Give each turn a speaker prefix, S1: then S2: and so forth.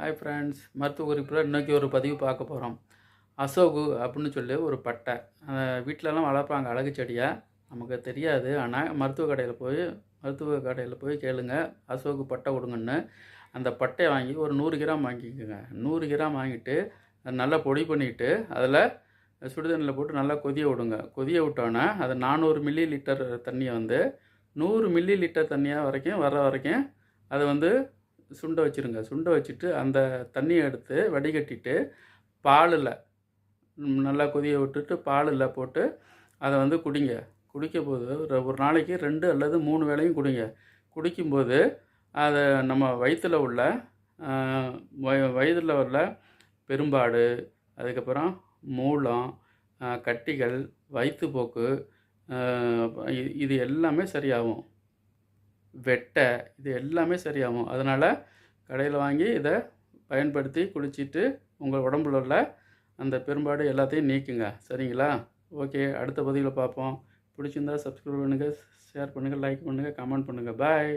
S1: Hi friends மருத்துவ குறிப்பில் இன்றைக்கி ஒரு பதிவு பார்க்க போகிறோம் அசோகு அப்படின்னு சொல்லி ஒரு பட்டை. வீட்டிலலாம் வளர்ப்பாங்க அழகு செடியாக நமக்கு தெரியாது. ஆனால் மருத்துவ கடையில் போய் மருத்துவ கடையில் போய் கேளுங்க. அசோகு பட்டை கொடுங்கன்னு. அந்த பட்டையை வாங்கி ஒரு நூறு கிராம் வாங்கிக்கோங்க. நூறு கிராம் வாங்கிட்டு அதை நல்லா பொடி பண்ணிவிட்டு அதில் சுடுதண்ணியில் போட்டு நல்லா கொதிய விடுங்க. கொதிய விட்டோன்னே அது நானூறு மில்லி லிட்டர் தண்ணியை வந்து நூறு மில்லி லிட்டர் தண்ணியாக வரைக்கும் வர வரைக்கும் அதை வந்து சுண்ட வச்சுருங்க. சுண்ட வச்சுட்டு அந்த தண்ணியை எடுத்து வடிகட்டிட்டு பாலில் நல்லா கொதிய விட்டுட்டு பாலில் போட்டு அதை வந்து குடிங்க. குடிக்கும்போது போது ஒரு நாளைக்கு ரெண்டு அல்லது மூணு வேளையும் குடிங்க. குடிக்கும்போது அதை நம்ம வயிற்றில் உள்ள வய வயதில் உள்ள பெரும்பாடு அதுக்கப்புறம் மூலம் கட்டிகள் வயிற்றுப்போக்கு இது எல்லாமே சரியாகும். வெட்டை இது எல்லாமே சரியாகும். அதனால் கடையில் வாங்கி இதை பயன்படுத்தி குடிச்சிட்டு உங்கள் உடம்புல உள்ள அந்த பெரும்பாடு எல்லாத்தையும் நீக்குங்க. சரிங்களா? ஓகே அடுத்த பதிவில் பார்ப்போம் பிடிச்சிருந்தா சப்ஸ்கிரைப் பண்ணுங்கள் ஷேர் பண்ணுங்கள் லைக் பண்ணுங்கள் கமெண்ட் பண்ணுங்கள் பாய்